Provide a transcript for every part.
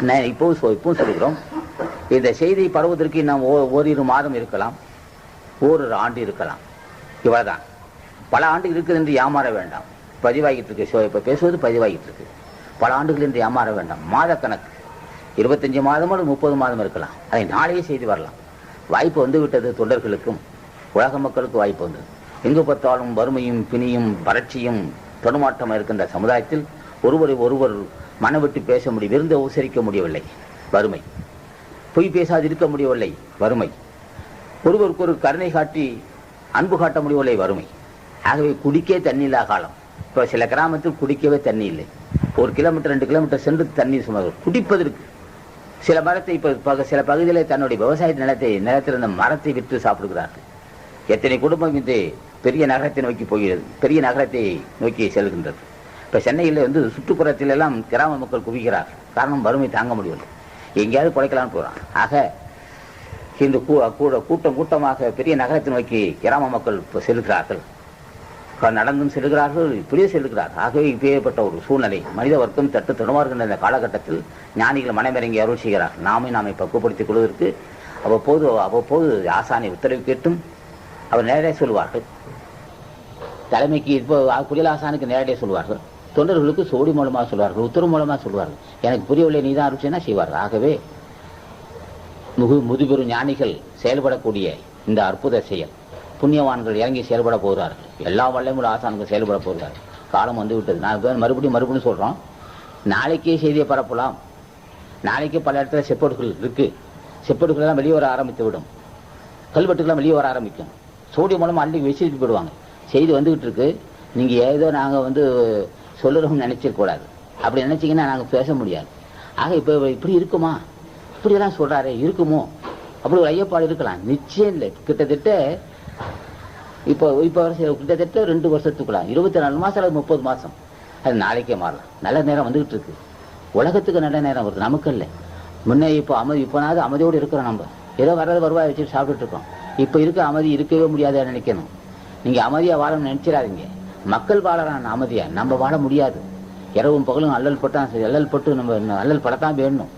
நான் இப்போவும் இப்பவும் சொல்லுகிறோம் இந்த செய்தி பரவுவதற்கு இன்னும் ஓ- ஓரிரு மாதம் இருக்கலாம். ஓரிரு ஆண்டு இருக்கலாம். இவ்வளவுதான். பல ஆண்டு இருக்குது என்று ஏமாற வேண்டாம். பதிவாகிட்டு இருக்கு ஷோ இப்போ பேசுவது பதிவாகிட்டு இருக்கு பல ஆண்டுகள் என்று ஏமாற வேண்டாம். மாத கணக்கு. இருபத்தஞ்சு மாதம் அல்லது முப்பது மாதம் இருக்கலாம். அதை நாளையே செய்து வரலாம். வாய்ப்பு வந்து விட்டது தொண்டர்களுக்கும். உலக மக்களுக்கு வாய்ப்பு வந்தது. எங்கு பார்த்தாலும் வறுமையும் பிணியும் வறட்சியும் தொடுமாட்டமாக இருக்கின்ற சமுதாயத்தில் ஒருவரை ஒருவர் மனவிட்டு பேச முடியும் விருந்த உசரிக்க முடியவில்லை. வறுமை. பொய் பேசாது இருக்க முடியவில்லை. வறுமை. ஒருவருக்கு ஒரு கருணை காட்டி அன்பு காட்ட முடியவில்லை. வறுமை. ஆகவே குடிக்கே தண்ணி இல்லா காலம். இப்போ சில கிராமத்தில் குடிக்கவே தண்ணி இல்லை. ஒரு கிலோமீட்டர் ரெண்டு கிலோமீட்டர் சென்று தண்ணீர் சுமார் குடிப்பதற்கு. சில மரத்தை இப்போ சில பகுதியில் தன்னுடைய விவசாய நிலத்தை நிலத்திலிருந்த மரத்தை விற்று சாப்பிடுகிறார்கள். எத்தனை குடும்பம் இது பெரிய நகரத்தை நோக்கி போகிறது பெரிய நகரத்தை நோக்கி செல்கின்றது. இப்போ சென்னையில் வந்து சுற்றுப்புறத்தில் எல்லாம் கிராம மக்கள் குவிக்கிறார் காரணம் வறுமை தாங்க முடியவில்லை. எங்கேயாவது குறைக்கலாம்னு போகிறான் ஆக இந்த கூ- கூட- கூட்டம் கூட்டமாக பெரிய நகரத்தை நோக்கி கிராம மக்கள் இப்போ செல்கிறார்கள். க- நடந்தும் செல்கிறார்கள் இப்படியே செல்கிறார்கள் ஆகவே இப்பேற்பட்ட ஒரு சூழ்நிலை. மனித வர்க்கம் தட்டு தடுமாறுகின்ற இந்த காலகட்டத்தில் ஞானிகள் மனமிறங்கி அருள் செய்கிறார். நாமே நாமை பக்குவப்படுத்திக் கொள்வதற்கு அவ்வப்போது அவ்வப்போது ஆசானை உத்தரவு கேட்டும். அவர் நேரடியாக சொல்வார்கள் தலைமைக்கு இப்போ குடியல் ஆசானுக்கு நேரடியாக சொல்வார்கள் தொண்டர்களுக்கு சோடி மூலமாக சொல்வார்கள் உத்தரவு மூலமாக சொல்வார்கள். எனக்கு புரியவில்லை நீ தான் அருட்சினா செய்வார்கள். ஆகவே முகு முதுபெரும் ஞானிகள் செயல்படக்கூடிய இந்த அற்புத செயல். புண்ணியவான்கள் இறங்கி செயல்பட போகிறார்கள். எல்லா வல்லமுள்ள ஆசான்கள் செயல்பட போகிறார்கள். காலம் வந்து விட்டது. நான் மறுபடியும் மறுபடியும் சொல்கிறோம் நாளைக்கே செய்தியை பரப்பலாம். நாளைக்கு பல இடத்துல செப்பேடுகள் இருக்குது செப்பேடுகள்லாம் வெளியே வர ஆரம்பித்து விடும் கல்வெட்டுக்கெல்லாம் வெளியே வர ஆரம்பிக்கும். சோடி மூலமாக அள்ளி விசிறிட்டு போயிடுவாங்க. செய்தி வந்துக்கிட்டு இருக்கு. நீங்கள் ஏதோ நாங்கள் வந்து சொல்லுறோம்னு நினைச்சிடக்கூடாது அப்படி நினைச்சிங்கன்னா நாங்கள் பேச முடியாது. ஆக இப்போ இப்படி இருக்குமா? இப்படியெல்லாம் சொல்கிறாரே இருக்குமோ? அப்படி ஒரு ஐயப்பாடு இருக்கலாம். நிச்சயம் இல்லை. கிட்டத்தட்ட இப்போ இப்போ வருஷம் கிட்டத்தட்ட ரெண்டு வருஷத்துக்குள்ள இருபத்தி நாலு மாதம் அல்லது முப்பது மாதம் அது நாளைக்கே மாறலாம். நல்ல நேரம் வந்துகிட்டு இருக்கு. உலகத்துக்கு நல்ல நேரம் வருது. நமக்கு இல்லை. முன்னே இப்போ அமைதி இப்போனாவது அமைதியோடு இருக்கிறோம் நம்ம. ஏதோ வர்றது வருவாய் வச்சுட்டு சாப்பிட்டுட்டு இருக்கோம். இப்போ இருக்க அமைதி இருக்கவே முடியாதுன்னு நினைக்கணும். நீங்கள் அமைதியாக வாழணும்னு நினச்சிடாதீங்க. மக்கள் வாழறான் அமைதியா நம்ம வாழ முடியாது. இரவும் பகலும் அல்லல் பட்டான் சரி, அல்லல் பட்டு நம்ம அல்லல் படத்தான் வேணும்.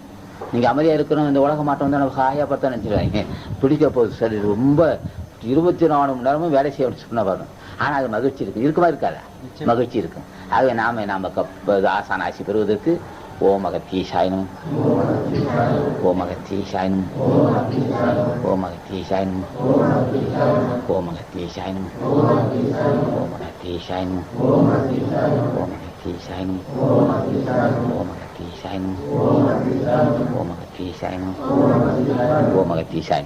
நீங்க அமைதியா இருக்கணும் இந்த உலக மாட்டம் வந்து நம்ம ஹாயா பார்த்தா நினைச்சிடாதீங்க பிடிக்க போகுது. சரி ரொம்ப இருபத்தி நாலு மணி நேரமும் வேலை செய்யணும்னு சொன்ன வரும் ஆனா அது மகிழ்ச்சி இருக்கு. இருக்குமா இருக்காதா? மகிழ்ச்சி இருக்கும் ஆகவே நாம நாம கப்ப ஆசான ஆசி பெறுவதற்கு mati sain mu ku mati sain mu ku mati sain mu ku mati sain mu ku mati sain mu ku mati sain mu ku mati sain mu ku mati sain